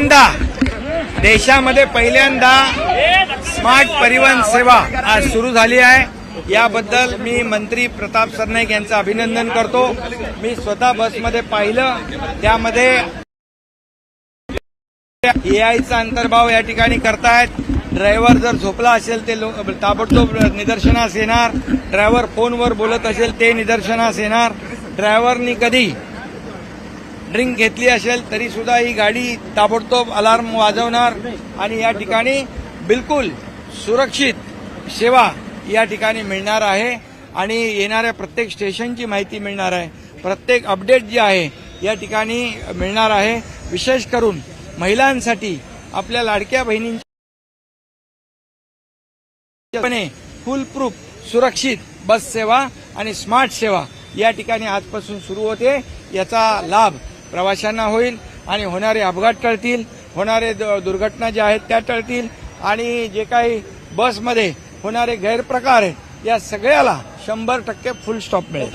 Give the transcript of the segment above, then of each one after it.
पहिल्यांदा देशामध्ये पहिल्यांदा स्मार्ट परिवहन सेवा आज सुरू झाली आहे. याबद्दल मी मंत्री प्रताप सरनाईक यांचं अभिनंदन करतो. मी स्वतः बसमध्ये पाहिलं. त्यामध्ये एआयचा अंतर्भाव या ठिकाणी करतायत. ड्रायव्हर जर झोपला असेल ते लो- ताबडतोब निदर्शनास येणार. ड्रायव्हर फोनवर बोलत असेल ते निदर्शनास येणार. ड्रायव्हरनी कधी ड्रिंक घेतली असेल तरी सुद्धा ही गाडी ताबडतोब अलार्म वाजवणार. आणि या ठिकाणी बिलकुल सुरक्षित सेवा या ठिकाणी मिळणार आहे. आणि येणाऱ्या प्रत्येक स्टेशनची माहिती मिळणार आहे. प्रत्येक अपडेट जे आहे या ठिकाणी मिळणार आहे. विशेष करून महिलांसाठी आपल्या लाडक्या बहिणींच्या फुल प्रूफ सुरक्षित बस सेवा आणि स्मार्ट सेवा या ठिकाणी आजपासून सुरू होते. याचा लाभ प्रवाशांना होईल आणि होणारे अपघात टळतील होणारे द- दुर्घटना ज्या आहेत त्या टळतील आणि जे काही बसमध्ये होणारे गैरप्रकार आहेत या सगळ्याला शंभर टक्के फुल स्टॉप मिळेल.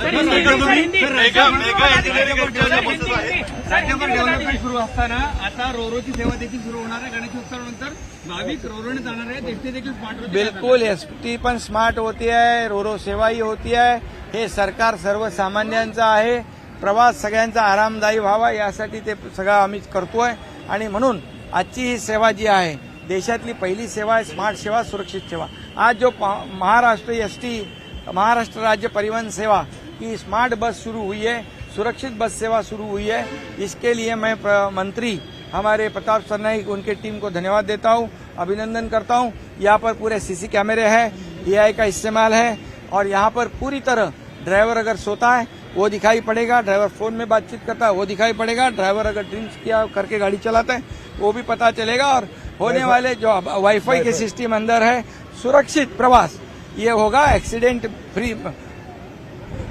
डेव्हलपमेंट सुरू असताना आता रोरोची सेवा देखील सुरू होणार आहे गणेशोत्सवानंतर भाविक रोरोने जाणार आहेत एसटी देखील स्मार्ट बिलकुल एस टी पण स्मार्ट होती आहे रोरो सेवाही होती आहे. हे सरकार सर्वसामान्यांचं आहे. प्रवास सगळ्यांचा आरामदायी व्हावा यासाठी ते सगळं आम्ही करतोय. आणि म्हणून आजची ही सेवा जी आहे देशातली पहिली सेवा आहे स्मार्ट सेवा सुरक्षित सेवा. आज जो महाराष्ट्र एस टी महाराष्ट्र राज्य परिवहन सेवा की स्मार्ट बस शुरू हुई है सुरक्षित बस सेवा शुरू हुई है. इसके लिए मैं प्र- मंत्री हमारे प्रताप सरनाई उनके टीम को धन्यवाद देता हूँ अभिनंदन करता हूँ. यहाँ पर पूरे सीसी कैमरे हैं ए का इस्तेमाल है और यहाँ पर पूरी तरह ड्राइवर अगर सोता है वो दिखाई पड़ेगा ड्राइवर फ़ोन में बातचीत करता है वो दिखाई पड़ेगा ड्राइवर अगर ड्रिंक्स किया करके गाड़ी चलाता है वो भी पता चलेगा और होने वाले जो वाईफाई के सिस्टम अंदर है सुरक्षित प्रवास ये होगा एक्सीडेंट फ्री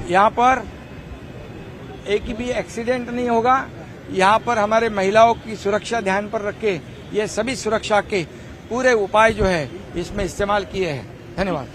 यहाँ पर एक भी एक्सीडेंट नहीं होगा यहाँ पर हमारे महिलाओं की सुरक्षा ध्यान पर रखे ये सभी सुरक्षा के पूरे उपाय जो है इसमें इस्तेमाल किए हैं। धन्यवाद।